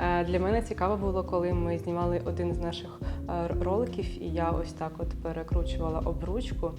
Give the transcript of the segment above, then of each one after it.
Е, Для мене цікаво було, коли ми знімали один з наших е, роликів, і я ось так от перекручувала обручку.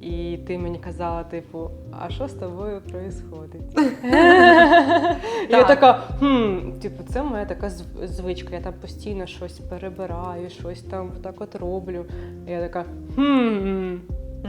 І ти мені казала, типу, а що з тобою відбувається? Я така, хм, типу, це моя така звичка. Я там постійно щось перебираю, щось там так от роблю. І я така, хм.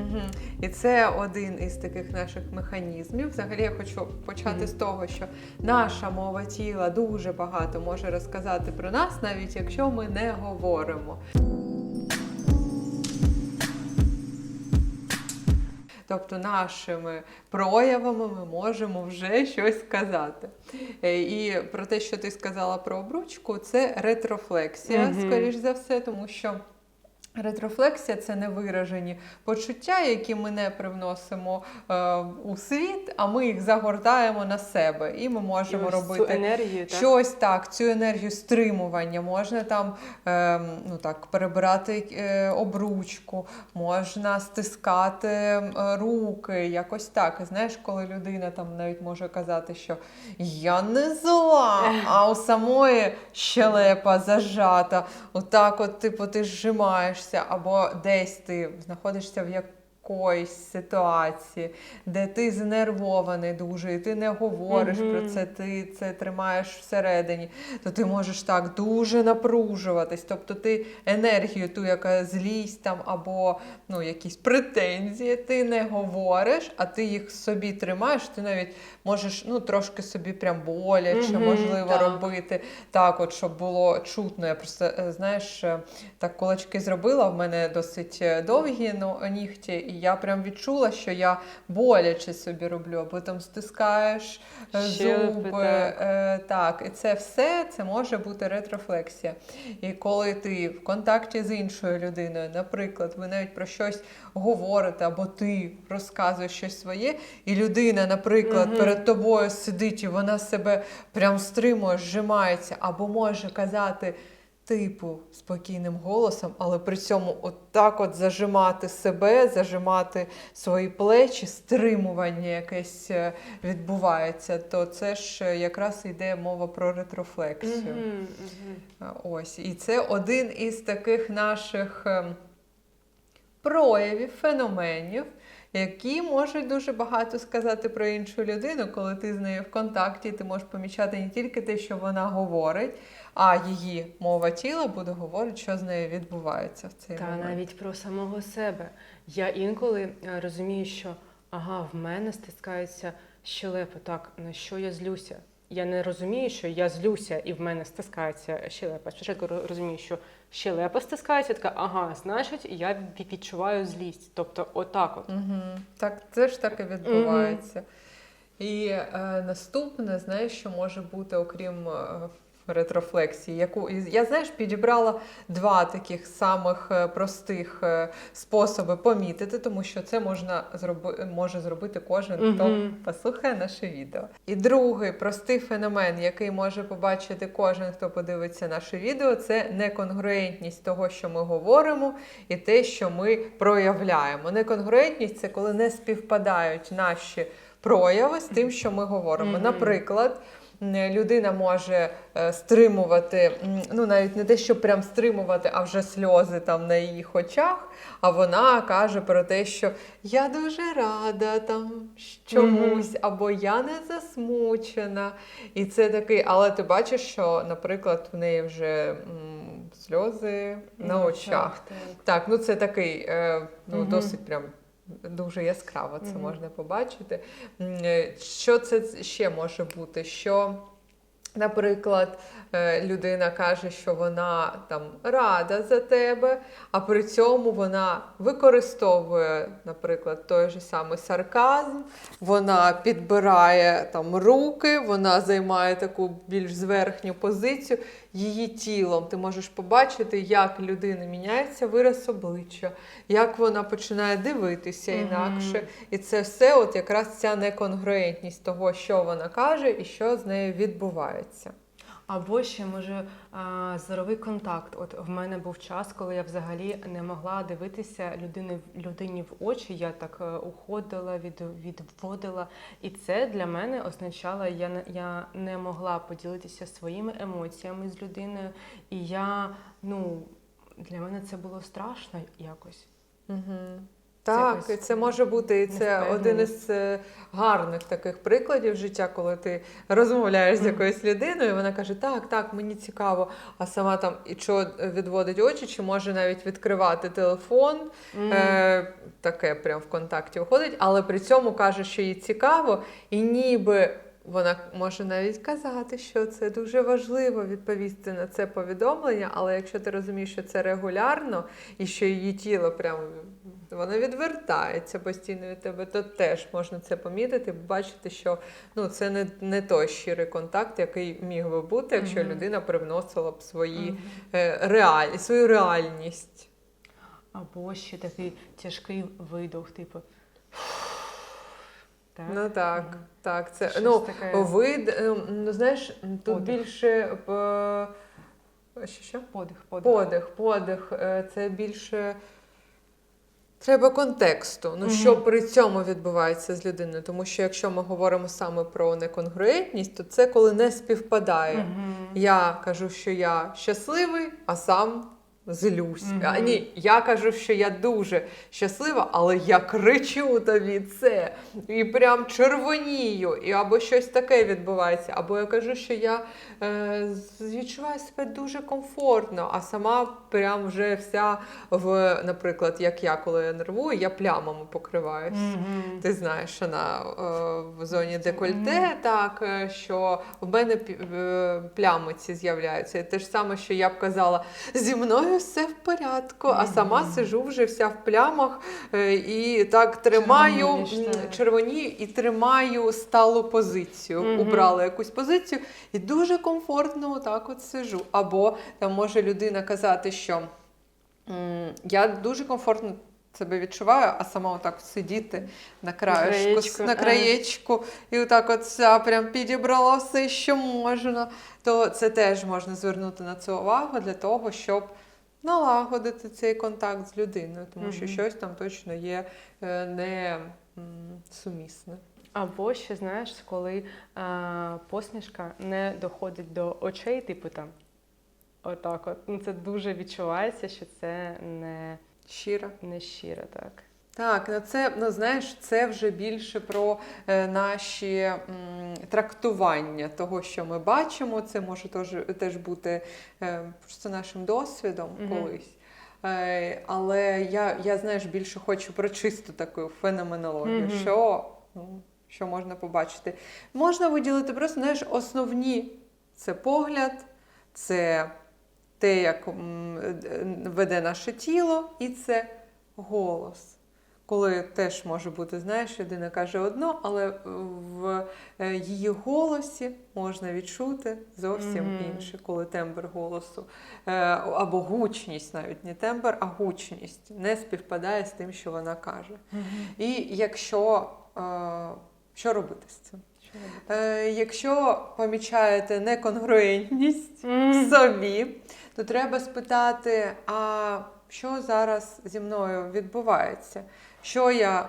Угу. І це один із таких наших механізмів. Взагалі я хочу почати Мгм. з того, що наша мова тіла дуже багато може розказати про нас, навіть якщо ми не говоримо. Тобто нашими проявами ми можемо вже щось сказати. Е, І про те, що ти сказала про обручку, це ретрофлексія, Мгм. скоріш за все, тому що Ретрофлексія це невиражені почуття, які ми не привносимо е, у світ, а ми їх загортаємо на себе. І ми можемо І робити енергію, щось так, цю енергію стримування. Можна там е, ну так, перебирати е, обручку, можна стискати е, руки, якось так. Знаєш, коли людина там навіть може казати, що я не зла, а у самої щелепа зажата. Отак, от, типу, ти зжимаєшся, або десь ти знаходишся в якоїсь ситуації, де ти знервований дуже, і ти не говориш Мгм. про це, ти це тримаєш всередині, то ти можеш так дуже напружуватись. Тобто ти енергію, ту, яка злість там, або ну, якісь претензії, ти не говориш, а ти їх собі тримаєш, ти навіть можеш ну, трошки собі прям боляче, Мгм, можливо, так. робити так, от, щоб було чутно. Я просто, е, знаєш, е, так кулачки зробила, в мене досить е, довгі ну, нігті, і я прям відчула, що я боляче собі роблю, або там стискаєш е, Щелепи, зуби. так. Е, так, і це все це може бути ретрофлексія. І коли ти в контакті з іншою людиною, наприклад, ви навіть про щось говорите, або ти розказуєш щось своє, і людина, наприклад, Мгм. перед тобою сидить, і вона себе прям стримує, зжимається, або може казати. Типу спокійним голосом, але при цьому отак от зажимати себе, зажимати свої плечі, стримування якесь е, відбувається, то це ж е, якраз йде мова про ретрофлексію. Мгм. А, Ось, і це один із таких наших ем, проявів, феноменів, які можуть дуже багато сказати про іншу людину, коли ти з нею в контакті, ти можеш помічати не тільки те, що вона говорить, а її мова тіла буде говорити, що з нею відбувається в цей Та момент. навіть про самого себе. Я інколи е, розумію, що ага, в мене стискається щелепа. Так, на що я злюся? Я не розумію, що я злюся і в мене стискається щелепа. Спочатку розумію, що щелепа стискається, така, ага, значить, я відчуваю злість. Тобто, отак от. Угу. Так, це ж так і відбувається. І е, наступне, знаєш, що може бути, окрім е, ретрофлексії, яку я знаєш, підібрала два таких самих е, простих е, способи помітити, тому що це можна зроби, може зробити кожен, хто послухає наше відео. І другий простий феномен, який може побачити кожен, хто подивиться наше відео, це неконгруентність того, що ми говоримо, і те, що ми проявляємо. Неконгруентність це коли не співпадають наші прояви з тим, що ми говоримо. Мгм. Наприклад. Людина може е, стримувати, ну навіть не те, що прям стримувати, а вже сльози там на її очах. А вона каже про те, що я дуже рада там чомусь, або я не засмучена. І це такий, але ти бачиш, що, наприклад, в неї вже м, сльози на Ну, очах. так, ну це такий е, ну, Мгм. досить прям. Дуже яскраво це Мгм. можна побачити. Е, Що це ще може бути? Що, наприклад, е, людина каже, що вона там рада за тебе, а при цьому вона використовує, наприклад, той же самий сарказм, вона підбирає там руки, вона займає таку більш зверхню позицію її тілом. Ти можеш побачити, як людина міняється вираз обличчя, як вона починає дивитися інакше. І це все, от якраз ця неконгруентність того, що вона каже і що з нею відбувається. Або ще може зоровий контакт. От в мене був час, коли я взагалі не могла дивитися людини людині в очі. Я так е, уходила, від, відводила. І це для мене означало, я я не могла поділитися своїми емоціями з людиною. І я ну для мене це було страшно якось. Угу. Так, це може бути і це один із е, гарних таких прикладів життя, коли ти розмовляєш з якоюсь людиною, і вона каже: Так, так, мені цікаво. А сама там і що відводить очі, чи може навіть відкривати телефон. Е, таке прям в контакті виходить, але при цьому каже, що їй цікаво, і ніби вона може навіть казати, що це дуже важливо відповісти на це повідомлення. Але якщо ти розумієш, що це регулярно і що її тіло прям воно відвертається постійно від тебе, то теж можна це помітити, бачити, що ну це не, не той щирий контакт, який міг би бути, якщо Мгм. людина привносила б свої Мгм. е, реаль... свою реальність. Або ще такий тяжкий видох, типу. Так? Ну так, Мгм. так. Це Щось ну таке. вид, е, ну знаєш, тут Подих. більше е, що, що? Подих, подих. Подих, подих. е, Це більше. Треба контексту. Ну, що при цьому відбувається з людиною? Тому що якщо ми говоримо саме про неконгруентність, то це коли не співпадає. Я кажу, що я щасливий, а сам злюсь. Мгм. А, ні, я кажу, що я дуже щаслива, але я кричу тобі це і прям червонію, і або щось таке відбувається. Або я кажу, що я е, відчуваю себе дуже комфортно, а сама прям вже вся в, наприклад, як я, коли я нервую, я плямами покриваюсь. Мгм. Ти знаєш, що на е, в зоні декольте, Мгм. так е, що в мене е, плями ці з'являються. І те ж саме, що я б казала, зі мною все в порядку, а сама сижу вже вся в плямах е, і так тримаю червонію і тримаю сталу позицію. Убрала якусь позицію і дуже комфортно отак от сижу. Або там може людина казати, що я дуже комфортно. Себе відчуваю, а сама отак сидіти на краєшку, краєчку, на краєчку, і отак от вся прям підібрала все, що можна, то це теж можна звернути на це увагу для того, щоб налагодити цей контакт з людиною, тому що щось там точно є е, не сумісне. Або ще знаєш, коли а, посмішка не доходить до очей, типу там. Отак от. Ну, це дуже відчувається, що це не, Щиро. не щиро, так. Так, ну це ну знаєш, це вже більше про е, наші м, трактування того, що ми бачимо. Це може теж, теж бути е, просто нашим досвідом Мгм. колись. Е, але я, я знаєш, більше хочу про чисту таку феноменологію, Мгм. що, ну, що можна побачити. Можна виділити просто знаєш, основні це погляд, це те, як м, е, веде наше тіло, і це голос. Коли теж може бути, знаєш, людина каже одно, але в е, її голосі можна відчути зовсім Мгм. інше, коли тембр голосу е, або гучність, навіть не тембр, а гучність не співпадає з тим, що вона каже. І якщо е, що робити з цим? Е, якщо помічаєте неконгруентність в собі, то треба спитати, а що зараз зі мною відбувається? Що я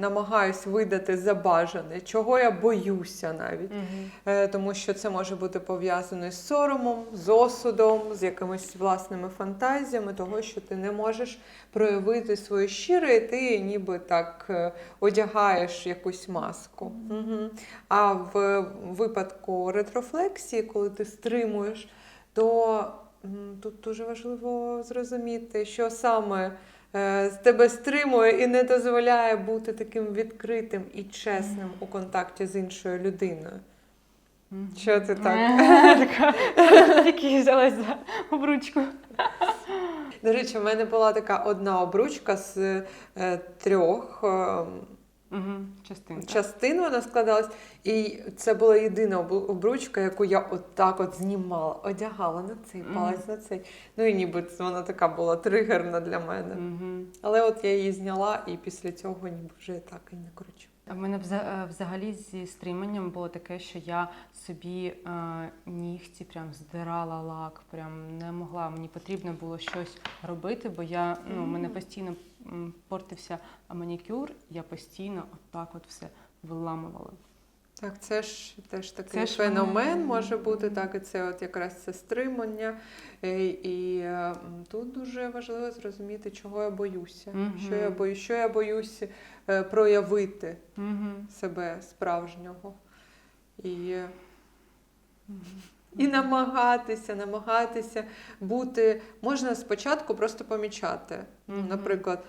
намагаюсь видати за бажане, чого я боюся навіть. Е, Тому що це може бути пов'язано з соромом, з осудом, з якимись власними фантазіями, того, що ти не можеш проявити своє щире, і ти ніби так е, одягаєш якусь маску. Угу. А в випадку ретрофлексії, коли ти стримуєш, то тут дуже важливо зрозуміти, що саме. Е, З тебе стримує і не дозволяє бути таким відкритим і чесним у контакті з іншою людиною. Що ти так? Така, Тільки взялась за обручку. До речі, в мене була така одна обручка з е, трьох е, Угу. Частинка. Частину вона складалась, і це була єдина обручка, яку я отак от знімала, одягала на цей палець, на цей. Ну і ніби це вона така була тригерна для мене. Угу. Але от я її зняла, і після цього ніби вже так і не кручу. В мене е, взагалі зі стриманням було таке, що я собі е, нігті прям здирала лак, прям не могла. Мені потрібно було щось робити, бо я ну, у мене постійно портився манікюр, я постійно отак от все виламувала. Так, це ж теж такий Це феномен може бути, так, і це от якраз це стримання. Е, І е, тут дуже важливо зрозуміти, чого я боюся. Мгм. Що я боюсь, що я боюсь е, проявити Угу. себе справжнього. І, і намагатися, намагатися бути. Можна спочатку просто помічати. Наприклад,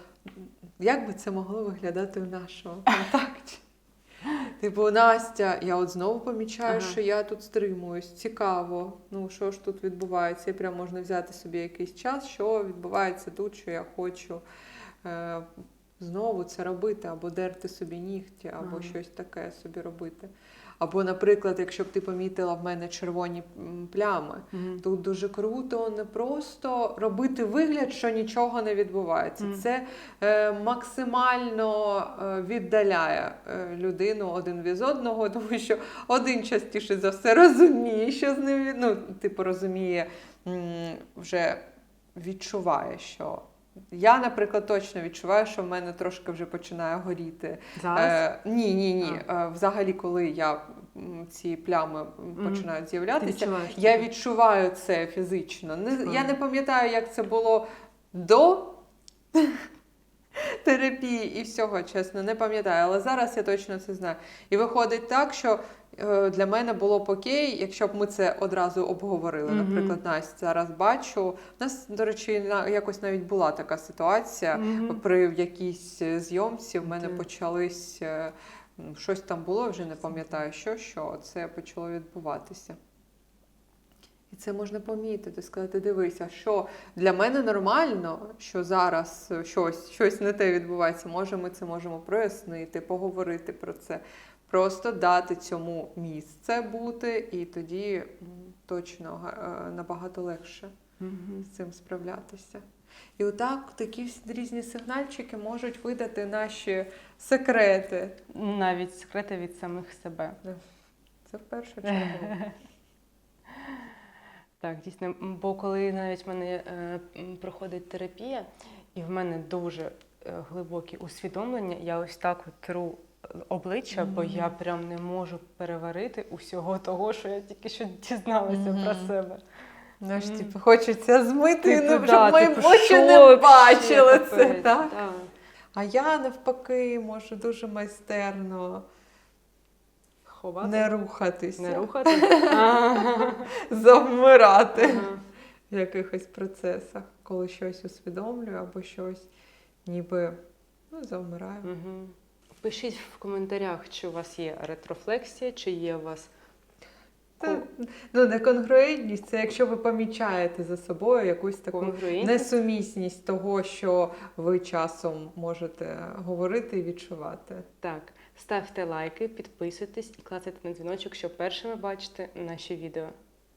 як би це могло виглядати в нашому контакті? Типу, Настя, я от знову помічаю, Ага. що я тут стримуюсь. Цікаво. Ну, що ж тут відбувається? І прям можна взяти собі якийсь час, що відбувається тут, що я хочу е, знову це робити, або дерти собі нігті, або Ага. щось таке собі робити. Або, наприклад, якщо б ти помітила в мене червоні плями, Тут дуже круто не просто робити вигляд, що нічого не відбувається. Мгм. Це е, максимально е, віддаляє е, людину один від одного, тому що один частіше за все розуміє, що з ним ну, типу розуміє, м, вже відчуває, що. Я, наприклад, точно відчуваю, що в мене трошки вже починає горіти. Зараз? Е, ні, ні, ні. Е, взагалі, коли я ці плями м, починають Ти з'являтися, я відчуваю це фізично. Не. Я не пам'ятаю, як це було до терапії і всього, чесно, не пам'ятаю. Але зараз я точно це знаю. І виходить так, що для мене було б окей, якщо б ми це одразу обговорили. Мгм. Наприклад, Настя зараз бачу. У нас, до речі, якось навіть була така ситуація. Мгм. При якійсь е, зйомці в мене Так. почались е, щось там було, вже не пам'ятаю, що, що це почало відбуватися. І це можна помітити, сказати, дивися, що для мене нормально, що зараз е, щось, щось не те відбувається. Може, ми це можемо прояснити, поговорити про це. Просто дати цьому місце бути, і тоді точно е, набагато легше Мгм. з цим справлятися. І отак такі різні сигнальчики можуть видати наші секрети. Навіть секрети від самих себе. Це в першу чергу. Так, дійсно. Бо коли навіть в мене е, проходить терапія, і в мене дуже е, глибокі усвідомлення, я ось так от тру обличчя, бо я прям не можу переварити усього того, що я тільки що дізналася про себе. Знаєш, Мгм. типу, хочеться змити, Типу, ну, щоб да, мої типу, очі не бачили це. капець, Так? так. А я навпаки можу дуже майстерно Ховати, не рухатися, не рухати. Ага. завмирати Ага. в якихось процесах, коли щось усвідомлюю або щось ніби ну, завмираю. Пишіть в коментарях, чи у вас є ретрофлексія, чи є у вас Це, ну, неконгруентність це якщо ви помічаєте за собою якусь таку несумісність того, що ви часом можете говорити і відчувати. Так, ставте лайки, підписуйтесь і клацайте на дзвіночок, щоб першими бачити наші відео.